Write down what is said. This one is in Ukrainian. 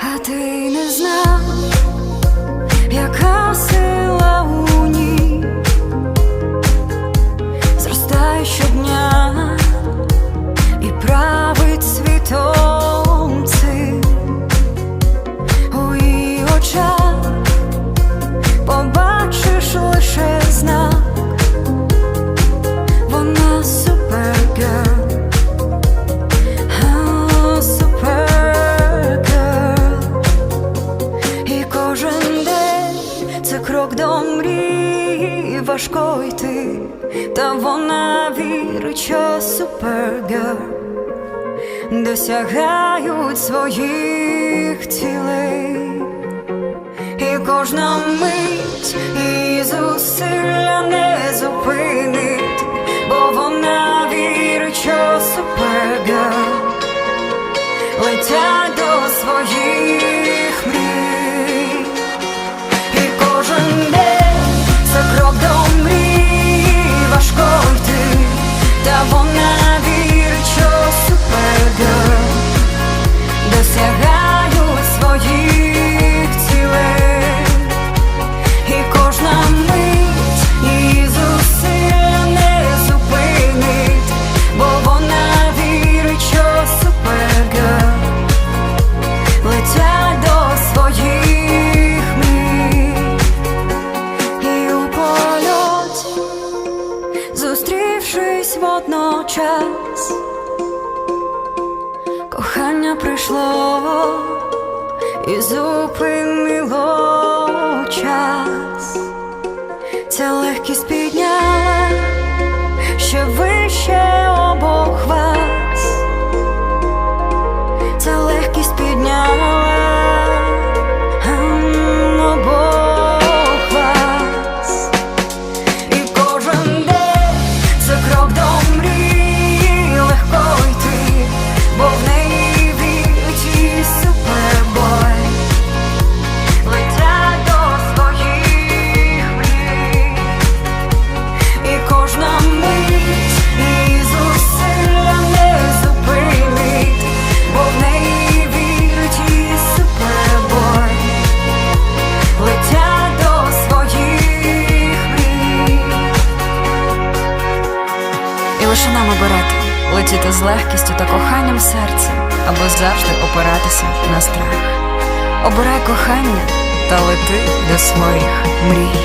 А ти не знаєш. Крок до мрії, важко йти, та вона вірить, що супергер досягають своїх цілей, і кожна мить і зусилля не зупинить, бо вона вірить, що супергер летять. час, кохання прийшло і зупинило. радіти з легкістю та коханням серця або завжди опиратися на страх. Обирай кохання та лети до своїх мрій.